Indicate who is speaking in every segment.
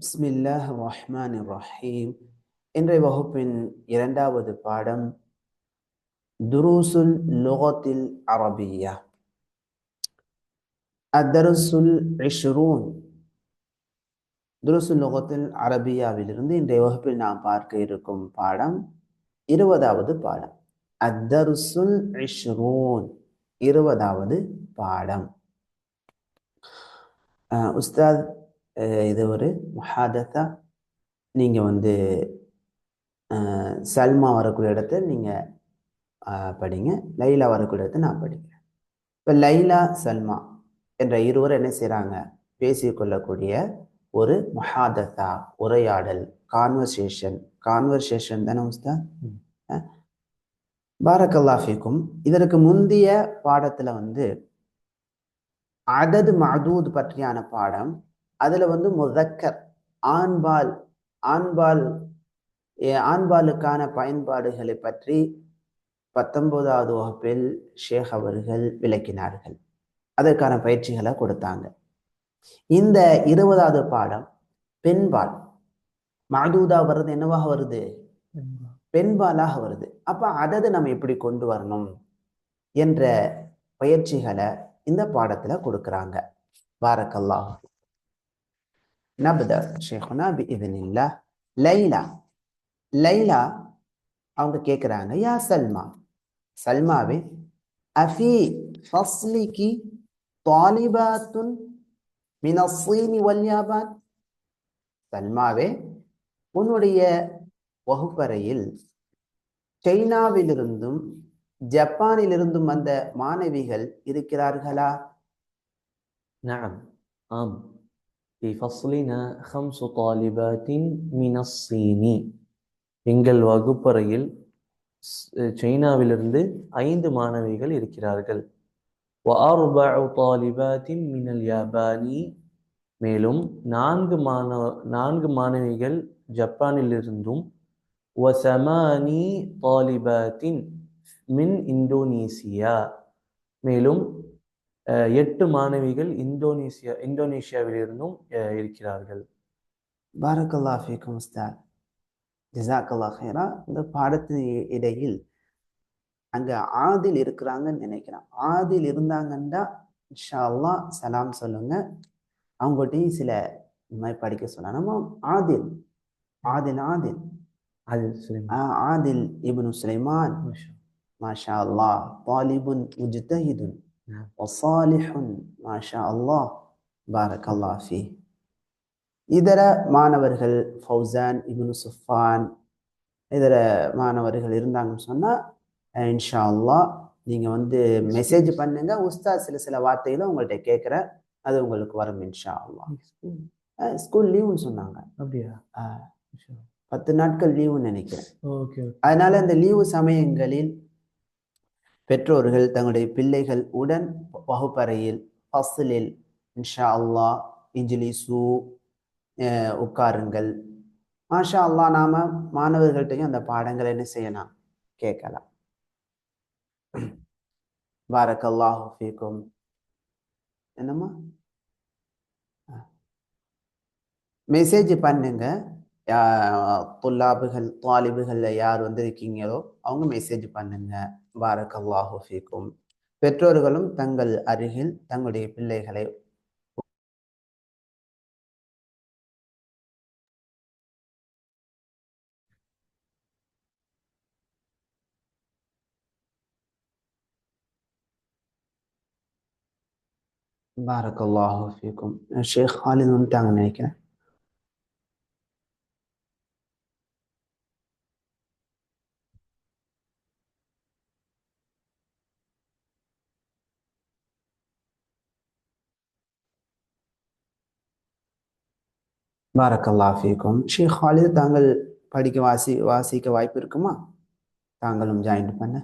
Speaker 1: பிஸ்மில்லாஹ் ரஹ்மான் ரஹீம் இன்றைய வகுப்பின் இரண்டாவது பாடம் துருசுல் லுகத்தில் அரபியா. அத்தருசுல் இஷ்ரூன். துருசுல் லுகத்தில் அரபியாவிலிருந்து இன்றைய வகுப்பில் நாம் பார்க்க இருக்கும் பாடம் இருபதாவது பாடம். அத்தருசுல் இஷ்ரூன். இருபதாவது பாடம். அஹ் உஸ்தாத் இது ஒரு முஹாதத்தா. நீங்கள் வந்து சல்மா வரக்கூடிய இடத்த நீங்கள் படிங்க. லைலா வரக்கூடிய இடத்த நான் படிக்கிறேன். இப்போ லைலா சல்மா என்ற இருவர் என்ன செய்கிறாங்க பேசிக்கொள்ளக்கூடிய ஒரு முஹாதத்தா உரையாடல் கான்வர்சேஷன் கான்வர்சேஷன் தானே உஸ்தாத் அஹ் பாரக்கல்லாஃபிக்கும் இதற்கு முந்தைய பாடத்தில் வந்து அதது மதூத் பற்றியான பாடம் அதுல வந்து முதக்கர் ஆண்பால் ஆண்பால் ஆண்பாலுக்கான பயன்பாடுகளை பற்றி பத்தொன்பதாவது வகுப்பில் ஷேக் அவர்கள் விளக்கினார்கள். அதற்கான பயிற்சிகளை கொடுத்தாங்க. இந்த இருபதாவது பாடம் பெண்பால். மதூதா வருது என்னவாக வருது? பெண்பாலாக வருது. அப்ப அதது நம்ம எப்படி கொண்டு வரணும் என்ற பயிற்சிகளை இந்த பாடத்துல கொடுக்கறாங்க. பாரக்கல்லாஹ். நபுதர் ஷேகுனா பி இதுனில்லா லைலா லைலா அவங்க கேட்குறாங்க யா சல்மா. சல்மாவே அஃபி ஃபஸ்லிகி தாலிபாத்துன் மினஸ்ஸீனி வல்யாபான் சல்மாவே உன்னுடைய வகுப்பறையில் சைனாவிலிருந்தும் ஜப்பானிலிருந்தும் வந்த மாணவிகள் இருக்கிறார்களா?
Speaker 2: நாம் ஆம். في فصلنا خمس طالبات من الصين எங்கள் வகுப்பறையில் ஸ்- சைனாவிலிருந்து ஐந்து மாணவிகள் இருக்கிறார்கள் وأربع طالبات من اليابان மேலும் நான்கு மாணவ நான்கு மாணவிகள் ஜப்பானிலிருந்தும் وثماني طالبات மின் இந்தோனேசியா மேலும் அஹ், எட்டு மாணவிகள் இந்தோனேசியா இந்தோனேஷியாவிலிருந்தும் இருக்கிறார்கள்.
Speaker 1: பாரக்கல்லா ஃபீக்கும் உஸ்தாத். ஜிசாக்கல்லா ஹேரா இந்த பாடத்தின் இடையில் அங்கே ஆதில் இருக்கிறாங்கன்னு நினைக்கிறேன். ஆதில் இருந்தாங்கன்னா இன்ஷா அல்லா சலாம் சொல்லுங்க. அவங்கள்ட்டையும் சில இந்த மாதிரி படிக்க சொல்லலாம். நம்ம ஆதில் ஆதில் ஆதில். ஆதில் ஆதில் இபனு சுலைமான். மாஷா.
Speaker 2: அல்லா
Speaker 1: தாலிபுன் முஜ்தஹிதுன். ஒசாலிஹுன் மாஷா அல்லாஹ் பாரக் அல்லாஃபி இதர மாணவர்கள் ஃபௌசான் இப்னு சுஃபான் இதர மாணவர்கள் இருந்தாங்கன்னு சொன்னால் இன்ஷா அல்லா நீங்கள் வந்து மெசேஜ் பண்ணுங்க உஸ்தா சில சில வார்த்தைகளும் உங்கள்கிட்ட கேட்குறேன் அது உங்களுக்கு வரும் இன்ஷா அல்லா ஸ்கூல் லீவுன்னு சொன்னாங்க
Speaker 2: அப்படியா
Speaker 1: பத்து நாட்கள் லீவுன்னு நினைக்கிறேன்
Speaker 2: ஓகே
Speaker 1: அதனால இந்த லீவு சமயங்களில் பெற்றோர்கள் தங்களுடைய பிள்ளைகள் உடன் வகுப்பறையில் ஃபஸ்லில் இன்ஷா அல்லாஹ் இஜ்லிசு உட்காருங்கள். மாஷா அல்லாஹ் நாம மாணவர்கள்ட்டையும் அந்த பாடங்களை என்ன செய்யலாம்? கேட்கலாம். பாரக்கல்லாஹு ஃபீக்கும். என்னம்மா? மெசேஜ் பண்ணுங்க. யா- துல்லாபுகள் தாலிபுகளில் யார் வந்திருக்கீங்களோ அவங்க மெசேஜ் பண்ணுங்க. பாரக்கல்லாஹு ஃபீக்கும். பெற்றோர்களும் தங்கள் அருகில் தங்களுடைய பிள்ளைகளை பாரக்கல்லாஹு ஃபீக்கும். ஷேக் ஹாலித் வந்துட்டாங்கன்னு நினைக்கிறேன். பாரக்கல்லா ஃபீக்கும். ஷேக் ஹாலித் தாங்கள் படிக்க வாசி வாசிக்க வாய்ப்பு இருக்குமா? தாங்களும் ஜாயின் பண்ண.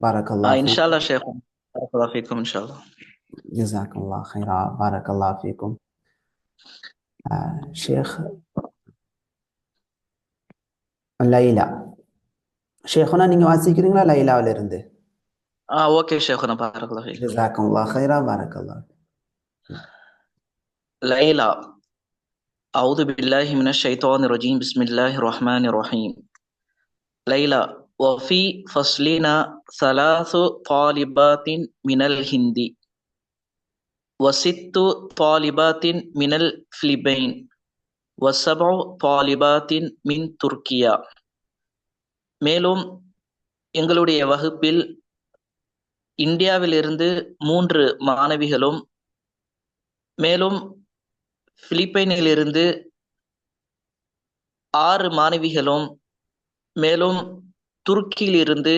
Speaker 1: பாரக்கல்லா
Speaker 3: இன்ஷால்லா ஷேக்
Speaker 1: பாரக்கல்லா ஃபீக்கும் இன்ஷால்லா ஜிசாக்கல்லா ஹைரா பாரக்கல்லா ஃபீக்கும். ஷேக் லைலா. ஷேகுனா நீங்க வாசிக்கிறீங்களா லைலாவில இருந்து
Speaker 3: ஆ
Speaker 1: ஓகே ஷேகுனா பாரக்கல்லா ஃபீக்கும். ஜிசாக்கல்லா
Speaker 3: ஹைரா பாரக்கல்லா லைலா. அவுது பில்லாஹி மின ரஜீம் பிஸ்மில்லாஹ் ரஹ்மான் ரஹீம் லைலா வஃபி ஃபஸ்லினா சலாசு தாலிபாத்தின் மினல் ஹிந்தி வசித்து தாலிபாத்தின் மினல் ஃபிலிபைன் வசபவ் தாலிபாத்தின் மின் துர்க்கியா மேலும் எங்களுடைய வகுப்பில் இந்தியாவிலிருந்து மூன்று மாணவிகளும் மேலும் பிலிப்பைனிலிருந்து ஆறு மாணவிகளும் மேலும் துருக்கியிலிருந்து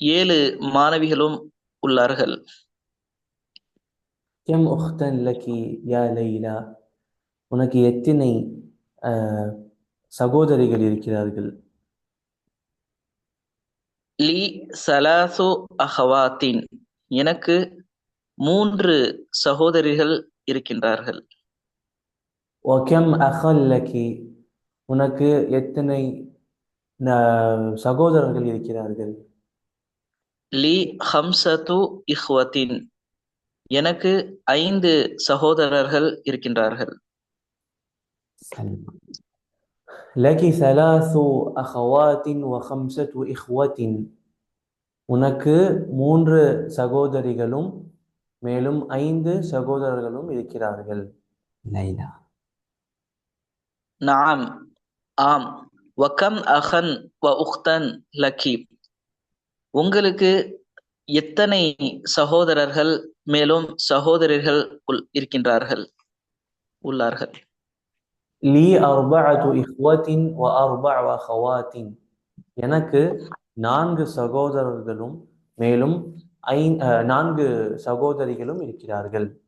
Speaker 3: ஏழு மாணவிகளும் உள்ளார்கள்.
Speaker 2: எம் உஹ்தன் லக்கி யா லைலா? உனக்கு எத்தனை சகோதரிகள் இருக்கிறார்கள்?
Speaker 3: லி சலாசோ அஹவாத்தின் எனக்கு மூன்று சகோதரிகள் இருக்கின்றார்கள்.
Speaker 2: ஒகெம் அகல்லகி உனக்கு எத்தனை சகோதரர்கள் இருக்கிறார்கள்?
Speaker 3: லி ஹம்சத்து இஹ்வத்தின். எனக்கு ஐந்து சகோதரர்கள் இருக்கின்றார்கள்.
Speaker 2: லகி சலாசு அஹவாத்தின் வஹம்சத்து இஹ்வத்தின். உனக்கு மூன்று சகோதரிகளும் மேலும் ஐந்து சகோதரர்களும் இருக்கிறார்கள்.
Speaker 1: லைலா.
Speaker 3: நாம் ஆம் வகம் அஹன் வ உக்தன் லக்கி. உங்களுக்கு எத்தனை சகோதரர்கள் மேலும் சகோதரிகள் உள்- இருக்கின்றார்கள்? உள்ளார்கள்.
Speaker 2: லீ அர்பஅத்து இஹ்வத்தின் வ அர்பஅ அஹவாத்தின் எனக்கு நான்கு சகோதரர்களும் மேலும் ஐ நான்கு சகோதரிகளும் இருக்கிறார்கள்.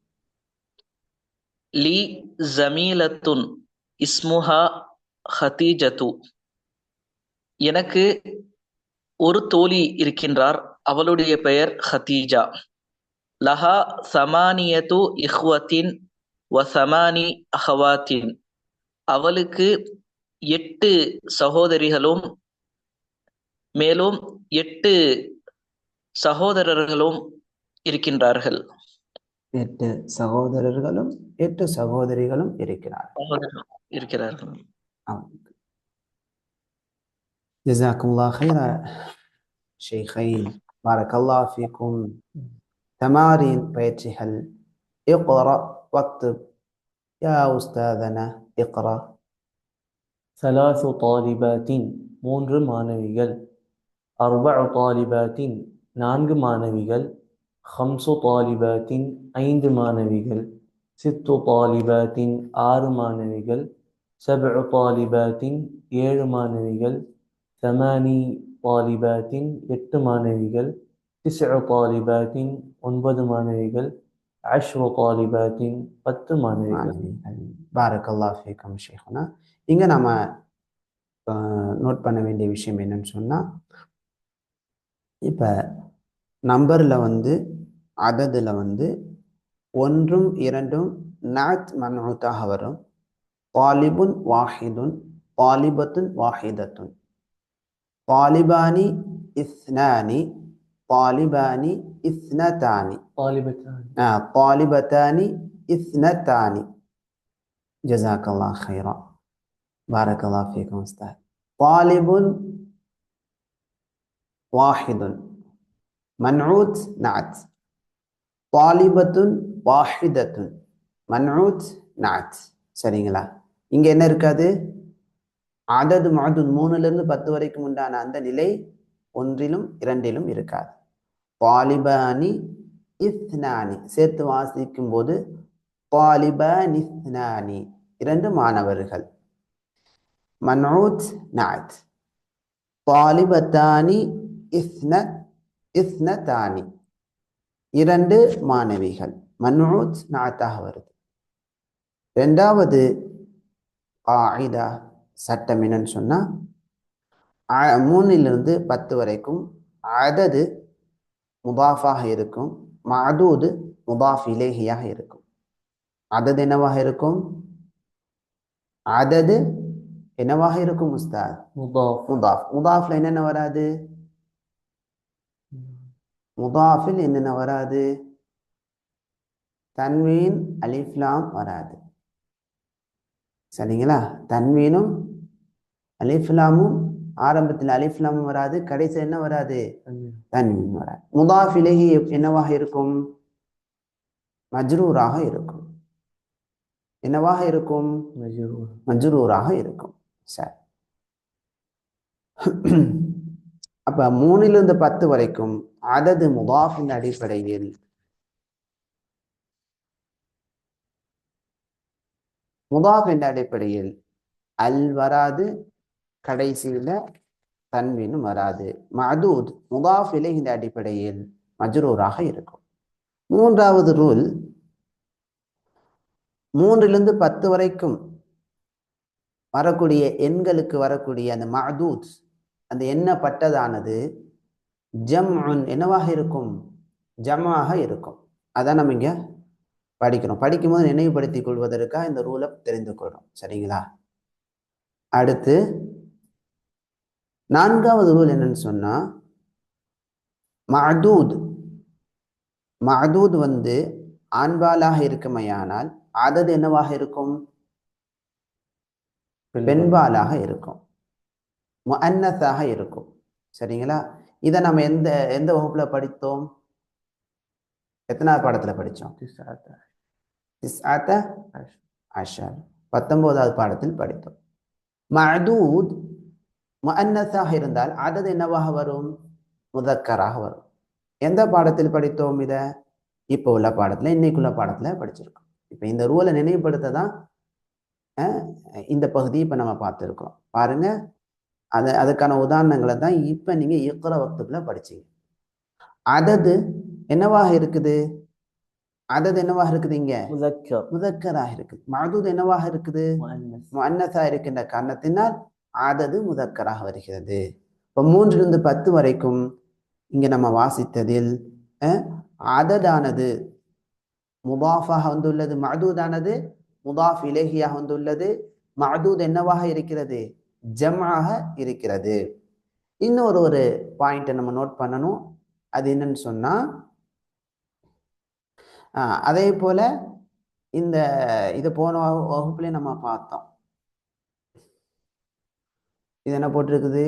Speaker 3: லி ஜமீலத்துன் இஸ்முஹா ஹதீஜத்து எனக்கு ஒரு தோழி இருக்கின்றார். அவளுடைய பெயர் ஹதீஜா. லஹா சமானியத்து இஹ்வத்தின் வ சமானி அஹவாத்தின். அவளுக்கு எட்டு சகோதரிகளும் மேலும் எட்டு சகோதரர்களும் இருக்கின்றார்கள்.
Speaker 1: எட்டு சகோதரர்களும் எட்டு சகோதரிகளும் இருக்கிறார்
Speaker 3: சகோதரர்கள். இருக்கிறார்கள்
Speaker 1: جزاكم الله خيرا شيخين بارك الله فيكم تمارين பயிற்சிகள் اقرأ واكتب يا أستاذنا اقرأ
Speaker 2: ثلاث طالباتين மூன்று மாணவிகள் அர்பஅ தாலிபாத்தின் நான்கு மாணவிகள் ஹம்சு தாலிபாத்தின் ஐந்து மாணவிகள் சித்து தாலிபாத்தின் ஆறு மாணவிகள் சபு தாலிபாத்தின் ஏழு மாணவிகள் தமானி தாலிபாத்தின் எட்டு மாணவிகள் திசு தாலிபாத்தின் ஒன்பது மாணவிகள் அஷ்வ தாலிபாத்தின் பத்து மாணவிகள்
Speaker 1: பாரக்கல்லா ஃபேகம் ஷேஹுனா இங்கே நம்ம நோட் பண்ண வேண்டிய விஷயம் என்னன்னு சொன்னால் இப்போ நம்பரில் வந்து அததில் வந்து ஒன்றும் இரண்டும் நாத் மன்ஹூத்தாக வரும் தாலிபுன் வாஹிதுன் தாலிபத்துன் வாஹிதத்துன் தாலிபானி இஸ்னானி தாலிபானி இஸ்னதானி
Speaker 2: طالبتان
Speaker 1: آه طالبتان اثنتان جزاك الله خيرا بارك الله فيكم أستاذ طالب واحد منعوت نعت طالبة واحدة منعوت نعت சரிங்களா இங்க என்ன இருக்காது? அதது மாது மூணுல இருந்து பத்து வரைக்கும் உண்டான அந்த நிலை ஒன்றிலும் இரண்டிலும் இருக்காது. பாலிபானி இஸ்னானி. சேர்த்து வாசிக்கும் போது பாலிபானி இஸ்னானி. இரண்டு மாணவர்கள். மனோஜ் நாத். பாலிபத்தானி இஸ்ன இஸ்னதானி. இரண்டு மாணவிகள். மனோஜ் நாத்தாக வருது. ரெண்டாவது காயிதா சட்டம் என்னன்னு சொன்னால் மூணிலிருந்து பத்து வரைக்கும் அதது முபாஃபாக இருக்கும் மதூது முபாஃப் இலேஹியாக இருக்கும். அதது என்னவாக இருக்கும்? அதது என்னவாக இருக்கும் முஸ்தாத்
Speaker 2: முபாஃப்.
Speaker 1: முபாஃப். முபாஃப்ல என்னென்ன வராது? முபாஃபில் என்னென்ன வராது? தன்வீன் அலிஃப்லாம் வராது. சரிங்களா? தன்மீனும் அலிஃப்லாமும் ஆரம்பத்தில் அலிஃப்லாமும் வராது கடைசி என்ன வராது? தன்மீன் வராது. முதாஃப் என்னவாக இருக்கும்? மஜ்ரூராக இருக்கும். என்னவாக இருக்கும்? மஜ்ரூராக இருக்கும். சார். அப்ப மூணிலிருந்து பத்து வரைக்கும் அதது முதாஃபின் அடிப்படையில் முதாஃப் என்ற அடிப்படையில் அல் வராது கடைசியில தன்வினும் வராது. மதூத் முதாஃப் இந்த அடிப்படையில் மஜ்ரூராக இருக்கும். மூன்றாவது ரூல் மூன்றிலிருந்து பத்து வரைக்கும் வரக்கூடிய எண்களுக்கு வரக்கூடிய அந்த மதூத் அந்த எண்ணப்பட்டதானது ஜம் என்னவாக இருக்கும்? ஜமாக இருக்கும். அதான் நம்ம இங்கே படிக்கிறோம் படிக்கும்போது நினைவுபடுத்திக் கொள்வதற்காக இந்த ரூலை தெரிந்து கொள்றோம் சரிங்களா? அடுத்து நான்காவது ரூல் என்னன்னு சொன்னா மஅதூத். மஅதூத் வந்து ஆண்பாலாக இருக்குமையானால் அதது என்னவாக இருக்கும்? பெண்பாலாக இருக்கும். முஅன்னஸாக இருக்கும். சரிங்களா? இதை நம்ம எந்த எந்த வகுப்புல படித்தோம்? எத்தனாவது பாடத்தில்
Speaker 2: படித்தோம்
Speaker 1: திஸ்
Speaker 2: ஆத்த
Speaker 1: அஷர். பத்தொன்பதாவது பாடத்தில் படித்தோம். மதூத் மன்னஸாக இருந்தால் அதது என்னவாக வரும்? முதக்கராக வரும். எந்த பாடத்தில் படித்தோம் இதை? இப்போ உள்ள பாடத்தில் இன்னைக்குள்ள பாடத்தில் படிச்சிருக்கோம். இப்போ இந்த ரூலை நினைவுபடுத்த தான் இந்த பகுதி இப்போ நம்ம பார்த்துருக்கோம். பாருங்க. அதை அதுக்கான உதாரணங்களை தான் இப்போ நீங்கள் இயக்குற வக்துக்குள்ள படிச்சீங்க. அதது என்னவாக இருக்குது? அதது என்னவாக இருக்குது இங்க? முதக்கராக இருக்குது. மகதூத் என்னவாக இருக்குது? அன்னசா இருக்கின்ற காரணத்தினால் அதது முதக்கராக வருகிறது. இப்போ மூன்றிலிருந்து பத்து வரைக்கும் இங்க நம்ம வாசித்ததில் அததானது முபாஃபாக வந்துள்ளது. மகதூதானது முபாஃப் இலகியாக வந்துள்ளது. மகதூத் என்னவாக இருக்கிறது? ஜம்மாக இருக்கிறது. இன்னொரு ஒரு பாயிண்ட்டை நம்ம நோட் பண்ணணும். அது என்னன்னு சொன்னா அதே போல் இந்த இது போன வகுப்புல நம்ம பார்த்தோம் இது என்ன போட்டிருக்குது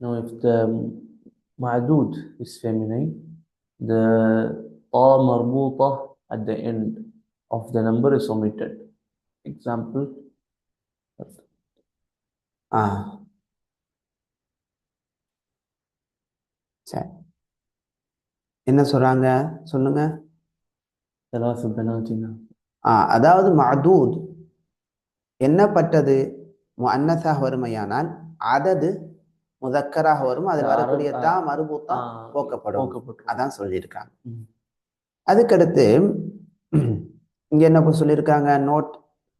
Speaker 2: No, if the ma'dud is feminine, the ta marbuta at the end of the number is omitted. Example.
Speaker 1: Ah. சரி என்ன சொல்றாங்க சொல்லுங்க அதாவது மஅதூத் எண்ணப்பட்டது முஅன்னஸாக வருமையானால் அதது முதக்கராக வரும். அதில் வரக்கூடிய தா மறுபூத்தா போக்கப்படும். அதான் சொல்லியிருக்காங்க. அதுக்கடுத்து இங்க என்ன சொல்லியிருக்காங்க? நோட்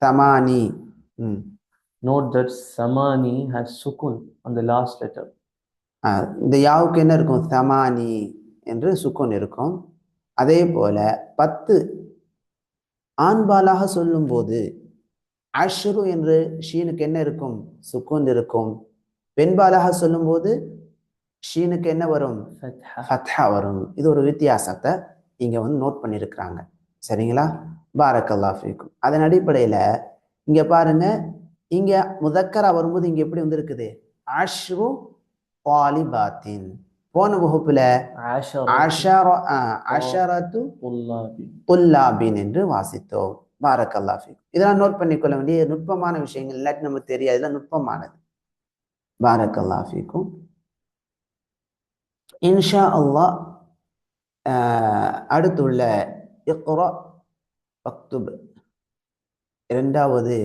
Speaker 1: தமானி.
Speaker 2: samani has sukun on the last letter.
Speaker 1: ஆ, இந்த யாவுக்கு என்ன இருக்கும்? சமானி என்று சுக்குன் இருக்கும். அதே போல பத்து ஆண்பாலாக சொல்லும்போது அஷ்ரு என்று ஷீனுக்கு என்ன இருக்கும்? சுக்குன் இருக்கும். பெண்பாலாக சொல்லும்போது ஷீனுக்கு என்ன வரும். ஃபத்ஹா. வரும். இது ஒரு வித்தியாசத்தை இங்க வந்து நோட் பண்ணியிருக்கிறாங்க சரிங்களா? பாரக்கல்லா ஃபீக்கும். அதன் அடிப்படையில இங்க பாருங்க இங்க முதக்கரா வரும்போது இங்க எப்படி வந்திருக்குது? அஷ்ரு பாலிபாத்தின். போன வகுப்புல என்று வாசித்தோம். பாரக்கல்லாஃபி இதெல்லாம் நோட் பண்ணிக்கொள்ள வேண்டிய நுட்பமான விஷயங்கள் இல்லாட்டி நமக்கு தெரியாது நுட்பமானது. பாரக்கல்லாஃபிக்கும் இன்ஷா அல்லாஹ் அடுத்துள்ள இக்ரா பக்துப் இரண்டாவது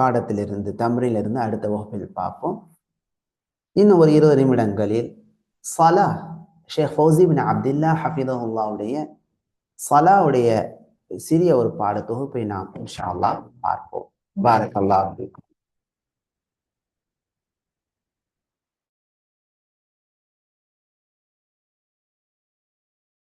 Speaker 1: பாடத்திலிருந்து தமிழிலிருந்து அடுத்த வகுப்பில் பார்ப்போம். இன்னும் ஒரு இருபது நிமிடங்களில் சலா ஷேக் ஃபௌசி பின் அப்துல்லா ஹஃபிதுல்லாவுடைய சலாவுடைய சிறிய ஒரு பாட தொகுப்பை நாம் இன்ஷா அல்லாஹ் பார்ப்போம். பாரக் அல்லாஹ்